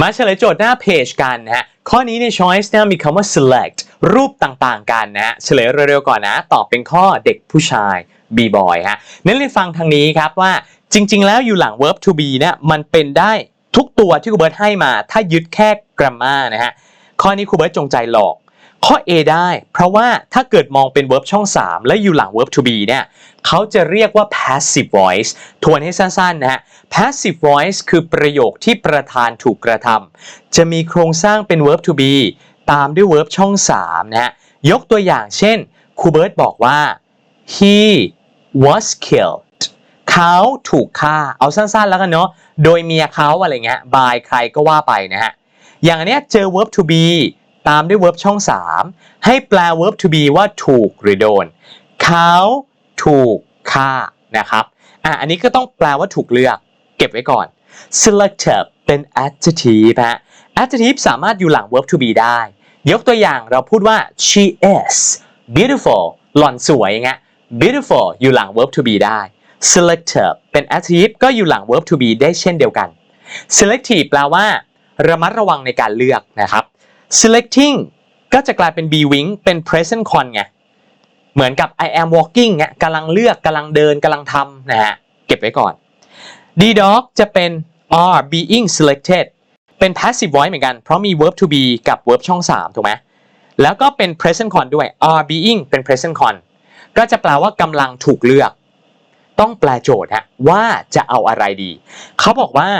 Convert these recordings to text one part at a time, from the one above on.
มาเฉลยโจทย์หน้าเพจกันนะฮะ ข้อนี้ใน choice เนี่ยมีคำว่า select รูปต่างๆ กันนะฮะ เฉลยเร็วๆ ก่อนนะ ตอบเป็นข้อเด็กผู้ชาย b boy ฮะ นั้นเรียนฟังทางนี้ครับว่าจริง ๆ แล้วอยู่หลัง verb to be เนี่ยมันเป็นได้ทุกตัวที่ครูเบิร์ตให้มา ถ้ายึดแค่ grammar นะฮะ ข้อนี้ครูเบิร์ตจงใจหลอก ข้อ A ได้ เพราะว่าถ้าเกิดมองเป็น verb ช่อง 3 และอยู่หลัง verb to be เนี่ยเขาจะเรียกว่า passive voice ทวนให้สั้นๆนะฮะ passive voice คือประโยคที่ประธานถูกกระทำจะมีโครงสร้างเป็น verb to be ตามด้วย verb ช่อง 3 นะฮะ ยกตัวอย่างเช่นครูเบิร์ตบอกว่า he was killed เขาถูกฆ่า เอาสั้นๆแล้วกันเนาะ โดยเมียเขาอะไรเงี้ย by ใครก็ว่าไปนะฮะ อย่างอันเนี้ยเจอ verb to be ตามด้วย verb ช่อง 3 ให้แปล verb to be ว่าถูกหรือโดน เขาถูกฆ่านะครับ อะ อันนี้ก็ต้องแปลว่าถูกเลือก เก็บไว้ก่อน selective เป็น adjective ฮะ adjective สามารถอยู่หลัง verb to be ได้ ยกตัวอย่างเราพูดว่า she is beautiful หล่อนสวยอย่างเงี้ย beautiful อยู่หลัง verb to be ได้ selective เป็น adjective ก็อยู่หลัง verb to be ได้เช่นเดียวกัน selective แปลว่า ระมัดระวังในการเลือกนะครับ selecting ก็จะกลายเป็น be wing เป็น present con ไง เหมือนกับ I am walking เงี้ยกำลังเลือกกำลังเดินกำลังทำนะฮะ เก็บไว้ก่อน D dog จะเป็น are being selected เป็น passive voice เหมือนกัน เพราะมี verb to be กับ verb ช่อง 3 ถูกไหม แล้วก็เป็น present con ด้วย are being เป็น present con ก็จะแปลว่ากำลังถูกเลือก ต้องแปลโจทย์ฮะว่าจะเอาอะไรดี เขาบอกว่า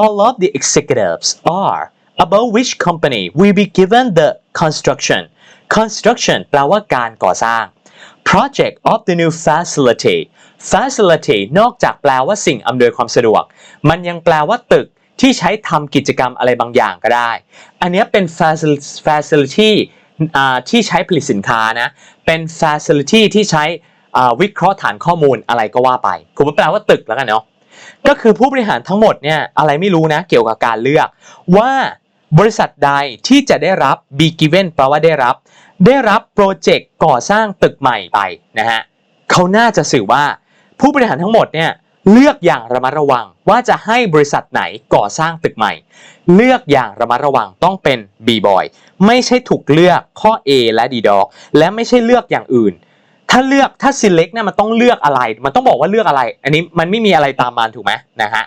all of the executives are about which company will be given the construction construction แปลว่าการก่อสร้าง project of the new facility facility นอกจากแปลว่าสิ่งอำนวยความสะดวก มันยังแปลว่าตึกที่ใช้ทำกิจกรรมอะไรบางอย่างก็ได้ อันนี้เป็น facility ที่ใช้ผลิตสินค้านะ เป็น facility ที่ใช้วิเคราะห์ฐานข้อมูลอะไรก็ว่าไปคุณแปลว่าตึกแล้วกันเนาะ ก็คือผู้บริหารทั้งหมดเนี่ยอะไรไม่รู้นะเกี่ยวกับการเลือกว่า บริษัทใดที่จะได้รับ be given แปลว่าได้รับ ได้รับโปรเจกต์ก่อสร้างตึกใหม่ไปนะฮะเขาน่าจะสื่อว่า ผู้บริหารทั้งหมดเนี่ยเลือกอย่างระมัดระวังว่าจะให้บริษัทไหนก่อสร้างตึกใหม่ เลือกอย่างระมัดระวังต้องเป็น B boy ไม่ใช่ถูกเลือกข้อ A และ D dog และไม่ใช่เลือกอย่างอื่น ถ้าเลือกถ้า select เนี่ยมันต้องเลือกอะไร มันต้องบอกว่าเลือกอะไร อันนี้มันไม่มีอะไรตามมาถูกไหมนะฮะ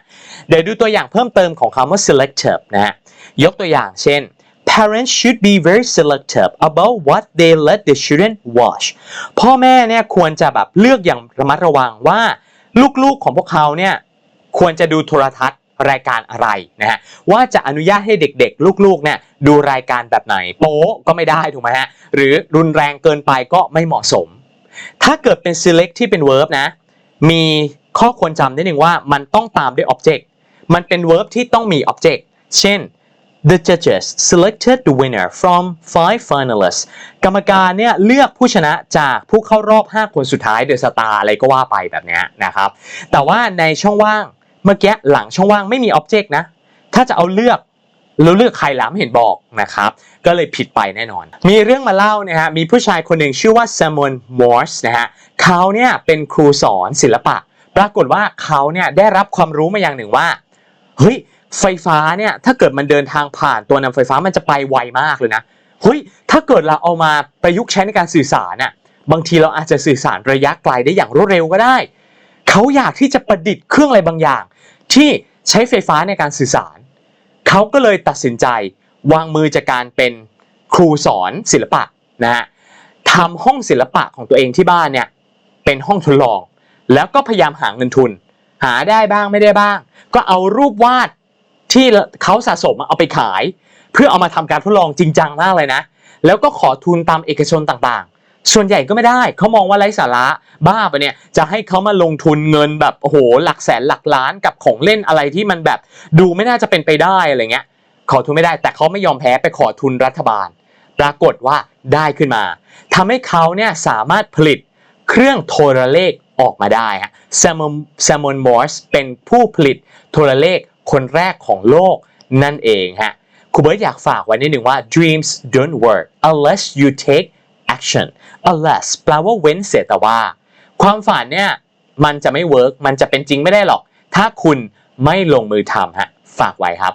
เดี๋ยวดูตัวอย่างเพิ่มเติมของคำว่า selective นะฮะ ยกตัวอย่างเช่น parents should be very selective about what they let the children watch พ่อแม่เนี่ยควรจะแบบเลือกอย่างระมัดระวังว่า ลูกๆของพวกเขาเนี่ยควรจะดูโทรทัศน์รายการอะไรนะฮะว่าจะอนุญาตให้เด็กๆ ลูกๆเนี่ยดูรายการแบบไหน โป๊ก็ไม่ได้ถูกไหมฮะหรือรุนแรงเกินไปก็ไม่เหมาะสม ถ้าเกิดเป็น select ที่เป็น verb นะ มีข้อควรจำนิดหนึ่งว่ามันต้องตามด้วย object มันเป็น verb ที่ต้องมี object เช่น the judges selected the winner from five finalists กรรมการเนี่ยเลือกผู้ชนะจากผู้เข้ารอบ 5 คนสุดท้ายโดยสตาร์อะไรก็ว่าไปแบบนี้นะครับ แต่ว่าในช่องว่างเมื่อกี้หลังช่องว่างไม่มี object นะ ถ้าจะเอาเลือกแล้วเลือกใครล้ำเห็นบอกนะครับ ก็เลยผิดไปแน่นอน มีเรื่องมาเล่านะฮะ มีผู้ชายคนหนึ่งชื่อว่าแซมมอนมอร์สนะฮะเขาเนี่ยเป็นครูสอนศิลปะ ปรากฏว่าเขาเนี่ยได้รับความรู้มาอย่างหนึ่งว่า เฮ้ย ไฟฟ้าเนี่ยถ้าเกิดมันเดินทางผ่านตัวนำไฟฟ้ามันจะไปไวมากเลยนะเฮ้ยถ้าเกิดเราเอามาประยุกต์ใช้ในการสื่อสารน่ะบางทีเราอาจจะสื่อสารระยะไกลได้อย่างรวดเร็วก็ได้ เขาอยากที่จะประดิษฐ์เครื่องอะไรบางอย่าง ที่ใช้ไฟฟ้าในการสื่อสาร เขาก็เลยตัดสินใจวางมือจากการเป็นครูสอนศิลปะนะฮะทำห้องศิลปะของตัวเองที่บ้านเนี่ยเป็นห้องทดลอง แล้วก็พยายามหาเงินทุน หาได้บ้างไม่ได้บ้าง ก็เอารูปวาด ที่เขาสะสมเอาไปขาย เพื่อเอามาทำการทดลองจริงจังมากเลยนะ แล้วก็ขอทุนตามเอกชนต่างๆ ส่วนใหญ่ก็ไม่ได้เขามองว่าไร้สาระบ้าไปเนี่ยจะให้เขามาลงทุนเงินแบบโอ้โหหลักแสนหลักล้านกับของเล่นอะไรที่มันแบบดูไม่น่าจะเป็นไปได้อะไรเงี้ยขอทุนไม่ได้แต่เขาไม่ยอมแพ้ไปขอทุนรัฐบาล ปรากฏว่าได้ขึ้นมาทำให้เขาเนี่ยสามารถผลิตเครื่องโทรเลขออกมาได้ฮะแซมมอนแซมมอนมอร์สเป็นผู้ผลิตโทรเลข คนแรกของโลกนั่นเองฮะครูเบิร์ตอยากฝากไว้นิดหนึ่งว่า dreams don't work unless you take action unless แปลว่าเว้นเสียแต่ว่า ความฝันเนี่ยมันจะไม่เวิร์กมันจะเป็นจริงไม่ได้หรอก ถ้าคุณไม่ลงมือทำฮะฝากไว้ครับ